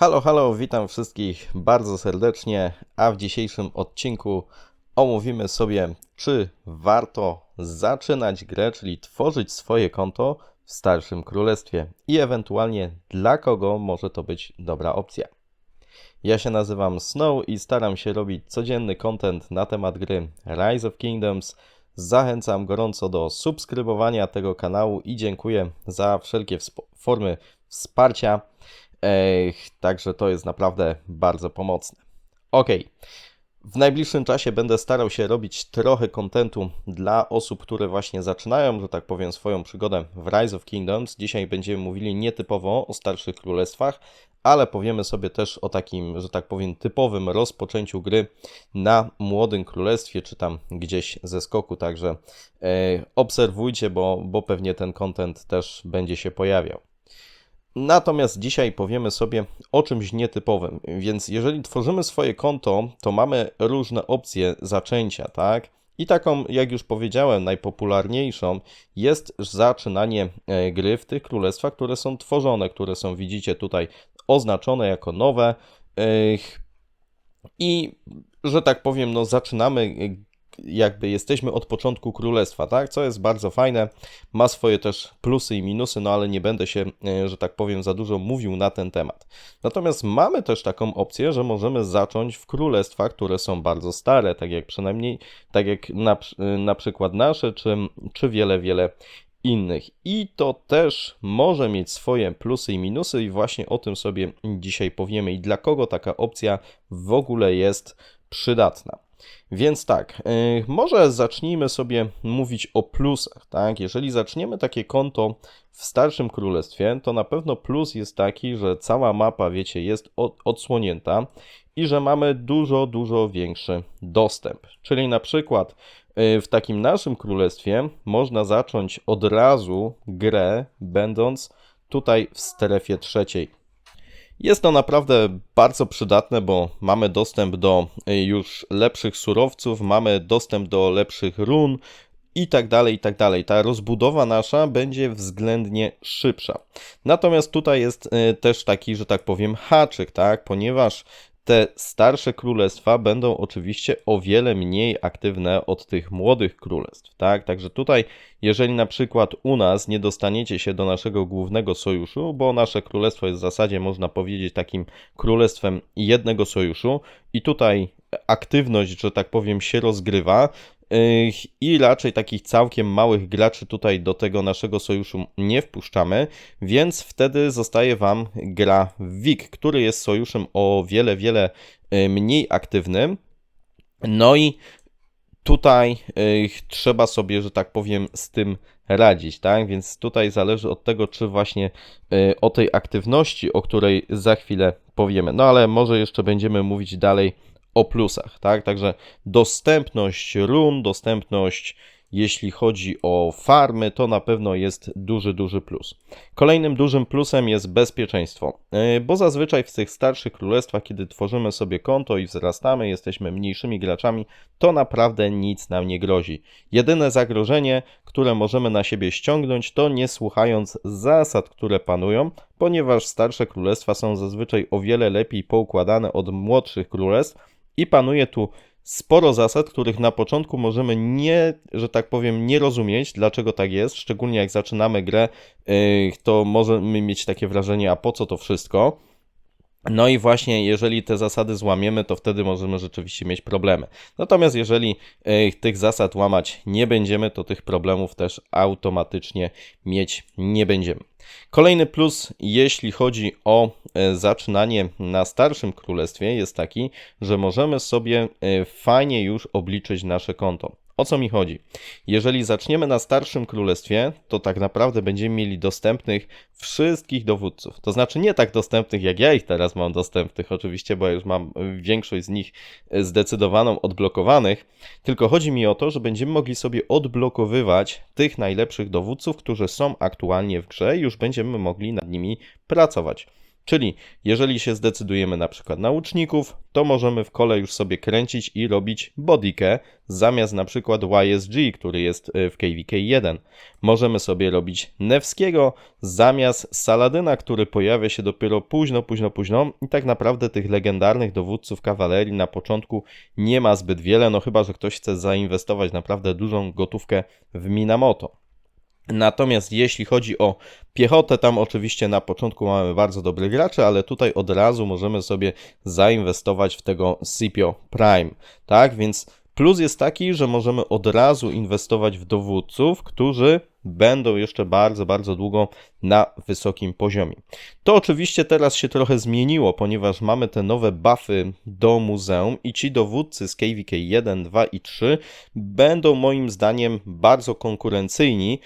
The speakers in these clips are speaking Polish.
Halo, halo, witam wszystkich bardzo serdecznie, a w dzisiejszym odcinku omówimy sobie, czy warto zaczynać grę, czyli tworzyć swoje konto w Starszym Królestwie i ewentualnie dla kogo może to być dobra opcja. Ja się nazywam Snow i staram się robić codzienny content na temat gry Rise of Kingdoms. Zachęcam gorąco do subskrybowania tego kanału i dziękuję za wszelkie formy wsparcia. Ech, także to jest naprawdę bardzo pomocne. Ok. W najbliższym czasie będę starał się robić trochę kontentu dla osób, które właśnie zaczynają, że tak powiem, swoją przygodę w Rise of Kingdoms. Dzisiaj będziemy mówili nietypowo o starszych królestwach, ale powiemy sobie też o takim, że tak powiem, typowym rozpoczęciu gry na młodym królestwie, czy tam gdzieś ze skoku. Także e, obserwujcie, bo, bo pewnie ten kontent też będzie się pojawiał. Natomiast dzisiaj powiemy sobie o czymś nietypowym. Więc jeżeli tworzymy swoje konto, to mamy różne opcje zaczęcia, tak? I taką, jak już powiedziałem, najpopularniejszą jest zaczynanie e, gry w tych królestwach, które są tworzone, które są, widzicie tutaj, oznaczone jako nowe. Ech, I, że tak powiem, no zaczynamy e, jakby jesteśmy od początku królestwa, tak? Co jest bardzo fajne, ma swoje też plusy i minusy, no ale nie będę się, e, że tak powiem, za dużo mówił na ten temat. Natomiast mamy też taką opcję, że możemy zacząć w królestwach, które są bardzo stare, tak jak przynajmniej, tak jak na, na przykład nasze, czy, czy wiele, wiele innych. I to też może mieć swoje plusy i minusy, i właśnie o tym sobie dzisiaj powiemy, i dla kogo taka opcja w ogóle jest przydatna. Więc tak, yy, może zacznijmy sobie mówić o plusach, tak? Jeżeli zaczniemy takie konto w Starszym Królestwie, to na pewno plus jest taki, że cała mapa, wiecie, jest od, odsłonięta i że mamy dużo, dużo większy dostęp. Czyli na przykład yy, w takim naszym królestwie można zacząć od razu grę, będąc tutaj w strefie trzeciej. Jest to naprawdę bardzo przydatne, bo mamy dostęp do już lepszych surowców, mamy dostęp do lepszych run i tak dalej, i tak dalej. Ta rozbudowa nasza będzie względnie szybsza. Natomiast tutaj jest e, też taki, że tak powiem, haczyk, tak? Ponieważ te starsze królestwa będą oczywiście o wiele mniej aktywne od tych młodych królestw, tak? Także tutaj, jeżeli na przykład u nas nie dostaniecie się do naszego głównego sojuszu, bo nasze królestwo jest w zasadzie, można powiedzieć, takim królestwem jednego sojuszu i tutaj aktywność, że tak powiem, się rozgrywa, i raczej takich całkiem małych graczy tutaj do tego naszego sojuszu nie wpuszczamy, więc wtedy zostaje Wam gra WIG, który jest sojuszem o wiele, wiele y, mniej aktywnym. No i tutaj trzeba sobie, że tak powiem, z tym radzić, tak? Więc tutaj zależy od tego, czy właśnie y, o tej aktywności, o której za chwilę powiemy. No ale może jeszcze będziemy mówić dalej o plusach, tak? Także dostępność run, dostępność jeśli chodzi o farmy, to na pewno jest duży, duży plus. Kolejnym dużym plusem jest bezpieczeństwo, e, bo zazwyczaj w tych starszych królestwach, kiedy tworzymy sobie konto i wzrastamy, jesteśmy mniejszymi graczami, to naprawdę nic nam nie grozi. Jedyne zagrożenie, które możemy na siebie ściągnąć, to nie słuchając zasad, które panują, ponieważ starsze królestwa są zazwyczaj o wiele lepiej poukładane od młodszych królestw i panuje tu sporo zasad, których na początku możemy nie, że tak powiem, nie rozumieć, dlaczego tak jest. Szczególnie jak zaczynamy grę, yy, to możemy mieć takie wrażenie, a po co to wszystko? No i właśnie, jeżeli te zasady złamiemy, to wtedy możemy rzeczywiście mieć problemy. Natomiast jeżeli y, tych zasad łamać nie będziemy, to tych problemów też automatycznie mieć nie będziemy. Kolejny plus, jeśli chodzi o y, zaczynanie na starszym królestwie, jest taki, że możemy sobie y, fajnie już obliczyć nasze konto. O co mi chodzi? Jeżeli zaczniemy na starszym królestwie, to tak naprawdę będziemy mieli dostępnych wszystkich dowódców. To znaczy nie tak dostępnych, jak ja ich teraz mam dostępnych, oczywiście, bo ja już mam większość z nich zdecydowaną odblokowanych. Tylko chodzi mi o to, że będziemy mogli sobie odblokowywać tych najlepszych dowódców, którzy są aktualnie w grze i już będziemy mogli nad nimi pracować. Czyli jeżeli się zdecydujemy na przykład na łuczników, to możemy w kole już sobie kręcić i robić bodykę zamiast na przykład YSG, który jest y, w KVK 1. Możemy sobie robić Nevskiego zamiast Saladyna, który pojawia się dopiero późno, późno, późno i tak naprawdę tych legendarnych dowódców kawalerii na początku nie ma zbyt wiele, no chyba, że ktoś chce zainwestować naprawdę dużą gotówkę w Minamoto. Natomiast jeśli chodzi o piechotę, tam oczywiście na początku mamy bardzo dobrych graczy, ale tutaj od razu możemy sobie zainwestować w tego Scipio Prime, tak? Więc plus jest taki, że możemy od razu inwestować w dowódców, którzy będą jeszcze bardzo, bardzo długo na wysokim poziomie. To oczywiście teraz się trochę zmieniło, ponieważ mamy te nowe buffy do muzeum i ci dowódcy z KVK 1, 2 i 3 będą moim zdaniem bardzo konkurencyjni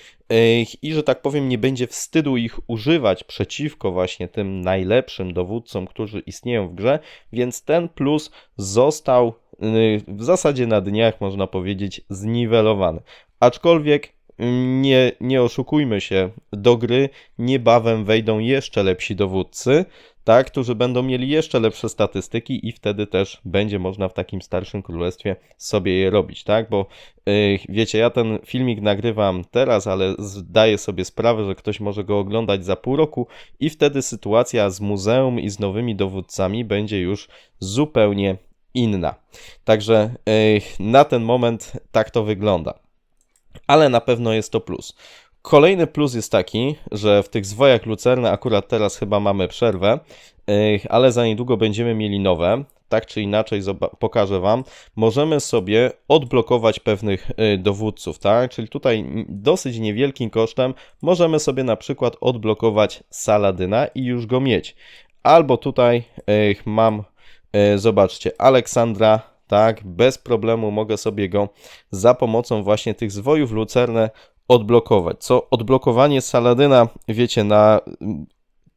i że tak powiem nie będzie wstydu ich używać przeciwko właśnie tym najlepszym dowódcom, którzy istnieją w grze, więc ten plus został y, w zasadzie na dniach można powiedzieć zniwelowany. Aczkolwiek nie, nie oszukujmy się, do gry niebawem wejdą jeszcze lepsi dowódcy, tak, którzy będą mieli jeszcze lepsze statystyki i wtedy też będzie można w takim starszym królestwie sobie je robić, tak, bo yy, wiecie, ja ten filmik nagrywam teraz, ale zdaję sobie sprawę, że ktoś może go oglądać za pół roku i wtedy sytuacja z muzeum i z nowymi dowódcami będzie już zupełnie inna. Także yy, na ten moment tak to wygląda ale na pewno jest to plus. Kolejny plus jest taki, że w tych zwojach lucerny akurat teraz chyba mamy przerwę, ale za niedługo będziemy mieli nowe. Tak czy inaczej pokażę Wam. Możemy sobie odblokować pewnych y, dowódców, tak? Czyli tutaj dosyć niewielkim kosztem możemy sobie na przykład odblokować Saladyna i już go mieć. Albo tutaj mam, y, zobaczcie, Aleksandra tak, bez problemu mogę sobie go za pomocą właśnie tych zwojów lucerne odblokować. Co odblokowanie Saladyna, wiecie, na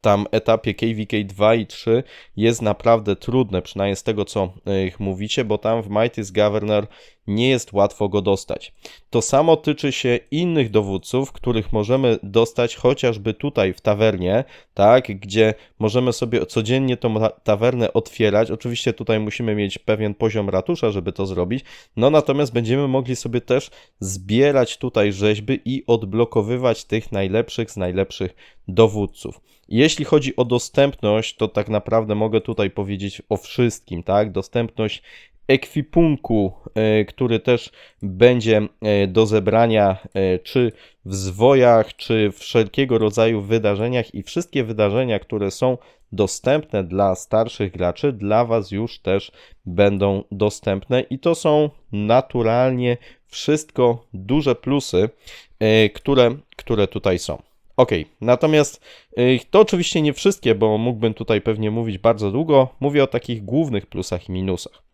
tam etapie KVK 2 i 3 jest naprawdę trudne, przynajmniej z tego co ich mówicie, bo tam w Mighty's Governor nie jest łatwo go dostać. To samo tyczy się innych dowódców, których możemy dostać chociażby tutaj w tawernie, tak, gdzie możemy sobie codziennie tą tawernę otwierać. Oczywiście tutaj musimy mieć pewien poziom ratusza, żeby to zrobić. No natomiast będziemy mogli sobie też zbierać tutaj rzeźby i odblokowywać tych najlepszych z najlepszych dowódców. Jeśli chodzi o dostępność, to tak naprawdę mogę tutaj powiedzieć o wszystkim, tak? Dostępność ekwipunku, e, który też będzie e, do zebrania e, czy w zwojach, czy wszelkiego rodzaju wydarzeniach i wszystkie wydarzenia, które są dostępne dla starszych graczy, dla Was już też będą dostępne i to są naturalnie wszystko duże plusy, które, które tutaj są. Ok, natomiast to oczywiście nie wszystkie, bo mógłbym tutaj pewnie mówić bardzo długo. Mówię o takich głównych plusach i minusach.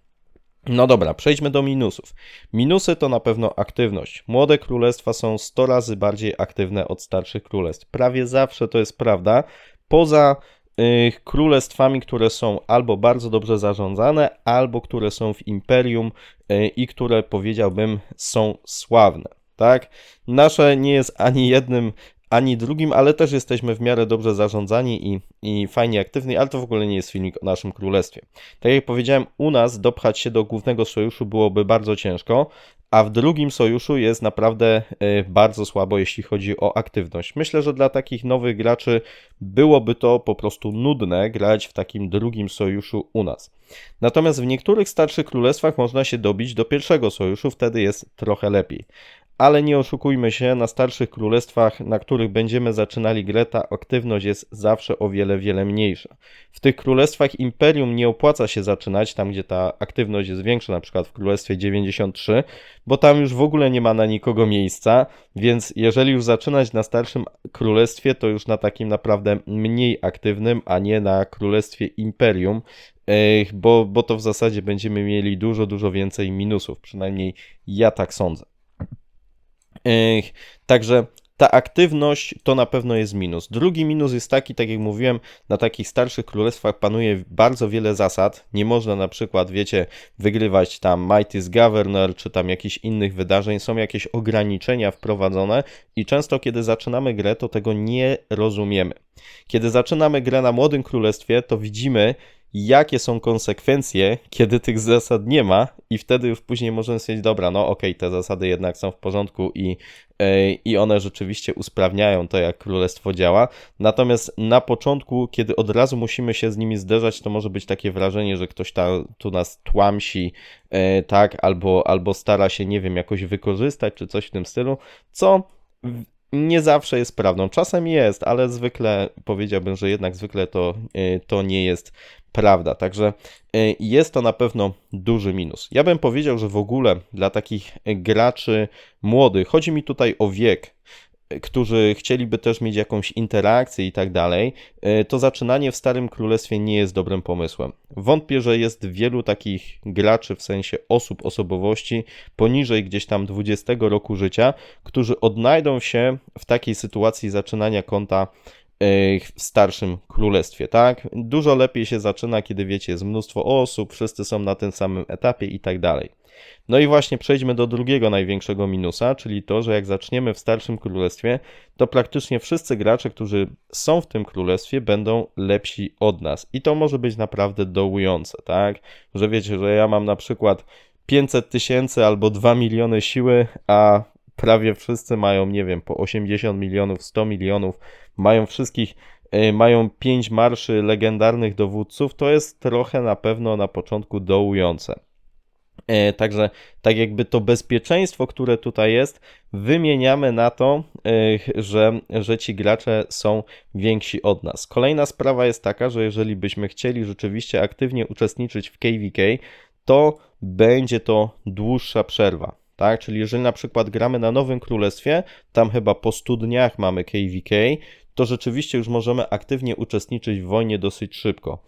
No dobra, przejdźmy do minusów. Minusy to na pewno aktywność. Młode królestwa są 100 razy bardziej aktywne od starszych królestw. Prawie zawsze to jest prawda. Poza y, królestwami, które są albo bardzo dobrze zarządzane, albo które są w imperium y, i które powiedziałbym są sławne. Tak? Nasze nie jest ani jednym ani drugim, ale też jesteśmy w miarę dobrze zarządzani i, i fajnie aktywni, ale to w ogóle nie jest filmik o naszym królestwie. Tak jak powiedziałem, u nas dopchać się do głównego sojuszu byłoby bardzo ciężko, a w drugim sojuszu jest naprawdę e, bardzo słabo, jeśli chodzi o aktywność. Myślę, że dla takich nowych graczy byłoby to po prostu nudne grać w takim drugim sojuszu u nas. Natomiast w niektórych starszych królestwach można się dobić do pierwszego sojuszu, wtedy jest trochę lepiej ale nie oszukujmy się, na starszych królestwach, na których będziemy zaczynali grę, ta aktywność jest zawsze o wiele, wiele mniejsza. W tych królestwach imperium nie opłaca się zaczynać, tam gdzie ta aktywność jest większa, na przykład w królestwie 93, bo tam już w ogóle nie ma na nikogo miejsca, więc jeżeli już zaczynać na starszym królestwie, to już na takim naprawdę mniej aktywnym, a nie na królestwie imperium, bo, bo to w zasadzie będziemy mieli dużo, dużo więcej minusów, przynajmniej ja tak sądzę. Także ta aktywność to na pewno jest minus. Drugi minus jest taki, tak jak mówiłem, na takich starszych królestwach panuje bardzo wiele zasad. Nie można na przykład, wiecie, wygrywać tam Mighty's Governor czy tam jakichś innych wydarzeń. Są jakieś ograniczenia wprowadzone i często kiedy zaczynamy grę, to tego nie rozumiemy. Kiedy zaczynamy grę na Młodym Królestwie, to widzimy, jakie są konsekwencje, kiedy tych zasad nie ma, i wtedy już później możemy stwierdzić, dobra, no okej, te zasady jednak są w porządku i, e, i one rzeczywiście usprawniają to, jak królestwo działa. Natomiast na początku, kiedy od razu musimy się z nimi zderzać, to może być takie wrażenie, że ktoś ta, tu nas tłamsi, e, tak, albo, albo stara się, nie wiem, jakoś wykorzystać, czy coś w tym stylu, co nie zawsze jest prawdą. Czasem jest, ale zwykle powiedziałbym, że jednak zwykle to, e, to nie jest prawda. Także y, jest to na pewno duży minus. Ja bym powiedział, że w ogóle dla takich graczy młodych, chodzi mi tutaj o wiek, y, którzy chcieliby też mieć jakąś interakcję i tak dalej, y, to zaczynanie w Starym Królestwie nie jest dobrym pomysłem. Wątpię, że jest wielu takich graczy, w sensie osób, osobowości poniżej gdzieś tam 20 roku życia, którzy odnajdą się w takiej sytuacji zaczynania konta e, w starszym królestwie, tak? Dużo lepiej się zaczyna, kiedy wiecie, jest mnóstwo osób, wszyscy są na tym samym etapie i tak dalej. No i właśnie przejdźmy do drugiego największego minusa, czyli to, że jak zaczniemy w starszym królestwie, to praktycznie wszyscy gracze, którzy są w tym królestwie, będą lepsi od nas. I to może być naprawdę dołujące, tak? Że wiecie, że ja mam na przykład 500 tysięcy albo 2 miliony siły, a prawie wszyscy mają, nie wiem, po 80 milionów, 100 milionów, mają wszystkich, y, mają 5 marszy legendarnych dowódców, to jest trochę na pewno na początku dołujące. E, Także tak jakby to bezpieczeństwo, które tutaj jest, wymieniamy na to, e, że, że ci gracze są więksi od nas. Kolejna sprawa jest taka, że jeżeli byśmy chcieli rzeczywiście aktywnie uczestniczyć w KVK, to będzie to dłuższa przerwa. Tak, czyli jeżeli na przykład gramy na Nowym Królestwie, tam chyba po 100 dniach mamy KVK, to rzeczywiście już możemy aktywnie uczestniczyć w wojnie dosyć szybko.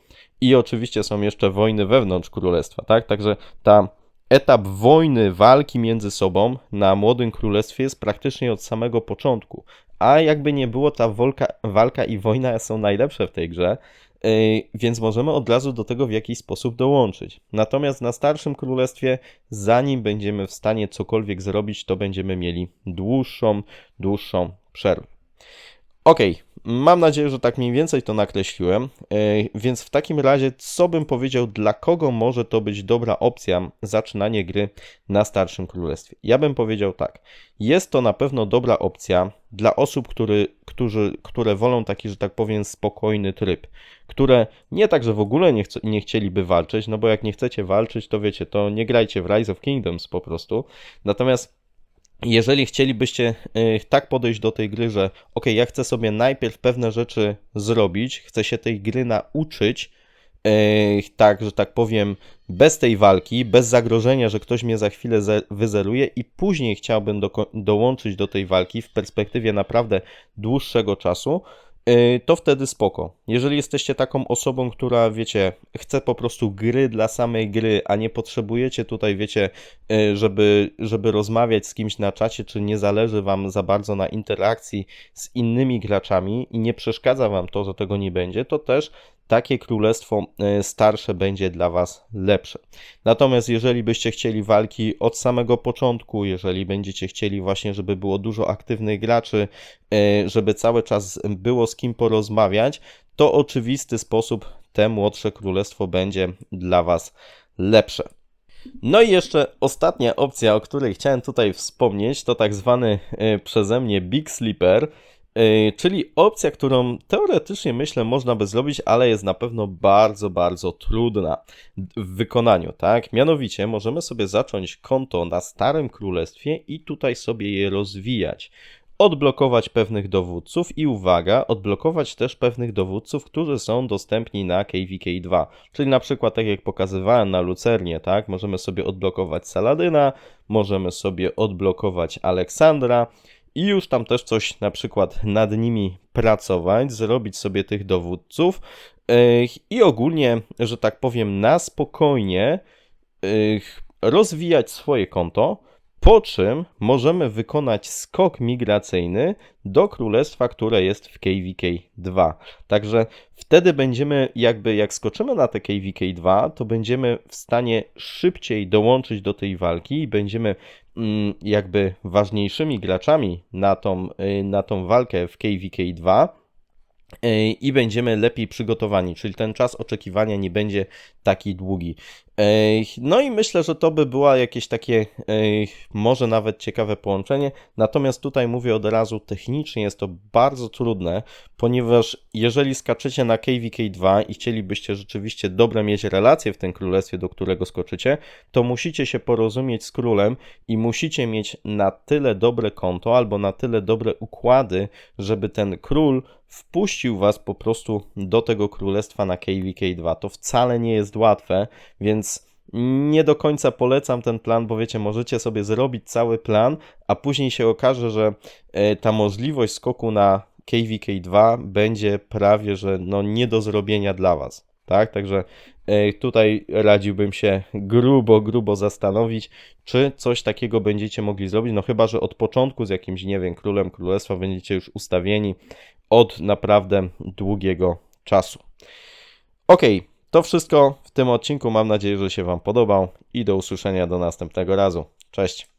I oczywiście są jeszcze wojny wewnątrz królestwa, tak? Także ta etap wojny, walki między sobą na Młodym Królestwie jest praktycznie od samego początku. A jakby nie było, ta walka, walka i wojna są najlepsze w tej grze, yy, więc możemy od razu do tego w jakiś sposób dołączyć. Natomiast na Starszym Królestwie, zanim będziemy w stanie cokolwiek zrobić, to będziemy mieli dłuższą, dłuższą przerwę. Okej, mam nadzieję, że tak mniej więcej to nakreśliłem. E, Więc w takim razie, co bym powiedział, dla kogo może to być dobra opcja zaczynanie gry na Starszym Królestwie? Ja bym powiedział tak. Jest to na pewno dobra opcja dla osób, który, którzy, które wolą taki, że tak powiem, spokojny tryb. Które nie tak, że w ogóle nie, chce, nie chcieliby walczyć, no bo jak nie chcecie walczyć, to wiecie, to nie grajcie w Rise of Kingdoms po prostu. Natomiast jeżeli chcielibyście y, tak podejść do tej gry, że ok, ja chcę sobie najpierw pewne rzeczy zrobić, chcę się tej gry nauczyć, y, tak, że tak powiem, bez tej walki, bez zagrożenia, że ktoś mnie za chwilę ze- wyzeruje i później chciałbym doko- dołączyć do tej walki w perspektywie naprawdę dłuższego czasu, to wtedy spoko. Jeżeli jesteście taką osobą, która, wiecie, chce po prostu gry dla samej gry, a nie potrzebujecie tutaj, wiecie, y, żeby, żeby rozmawiać z kimś na czacie, czy nie zależy Wam za bardzo na interakcji z innymi graczami i nie przeszkadza Wam to, że tego nie będzie, to też takie królestwo y, starsze będzie dla Was lepsze. Natomiast jeżeli byście chcieli walki od samego początku, jeżeli będziecie chcieli właśnie, żeby było dużo aktywnych graczy, y, żeby cały czas było z kim porozmawiać, to oczywisty sposób te młodsze królestwo będzie dla Was lepsze. No i jeszcze ostatnia opcja, o której chciałem tutaj wspomnieć, to tak zwany y, przeze mnie Big Sleeper, czyli opcja, którą teoretycznie myślę można by zrobić, ale jest na pewno bardzo, bardzo trudna w wykonaniu, tak? Mianowicie możemy sobie zacząć konto na Starym Królestwie i tutaj sobie je rozwijać odblokować pewnych dowódców i uwaga, odblokować też pewnych dowódców, którzy są dostępni na KVK2. Czyli na przykład tak jak pokazywałem na Lucernie, tak, możemy sobie odblokować Saladyna, możemy sobie odblokować Aleksandra i już tam też coś na przykład nad nimi pracować, zrobić sobie tych dowódców i ogólnie, że tak powiem, na spokojnie rozwijać swoje konto, po czym możemy wykonać skok migracyjny do królestwa, które jest w KVK 2. Także wtedy będziemy, jakby jak skoczymy na te KVK 2, to będziemy w stanie szybciej dołączyć do tej walki i będziemy jakby ważniejszymi graczami na tą, y, na tą walkę w KVK 2. e, i będziemy lepiej przygotowani, czyli ten czas oczekiwania nie będzie taki długi. E, No i myślę, że to by była jakieś takie e, może nawet ciekawe połączenie. Natomiast tutaj mówię od razu, technicznie jest to bardzo trudne, ponieważ jeżeli skaczecie na KVK2 i chcielibyście rzeczywiście dobre mieć relacje w tym królestwie, do którego skoczycie, to musicie się porozumieć z królem i musicie mieć na tyle dobre konto albo na tyle dobre układy, żeby ten król wpuścił was po prostu do tego królestwa na KVK2. To wcale nie jest łatwe, więc nie do końca polecam ten plan, bo wiecie, możecie sobie zrobić cały plan, a później się okaże, że e, ta możliwość skoku na KVK2 będzie prawie, że no nie do zrobienia dla was. Tak, także e, tutaj radziłbym się grubo, grubo zastanowić, czy coś takiego będziecie mogli zrobić. No chyba, że od początku z jakimś, nie wiem, królem królestwa będziecie już ustawieni od naprawdę długiego czasu. Ok, to wszystko w tym odcinku. Mam nadzieję, że się Wam podobał i do usłyszenia do następnego razu. Cześć.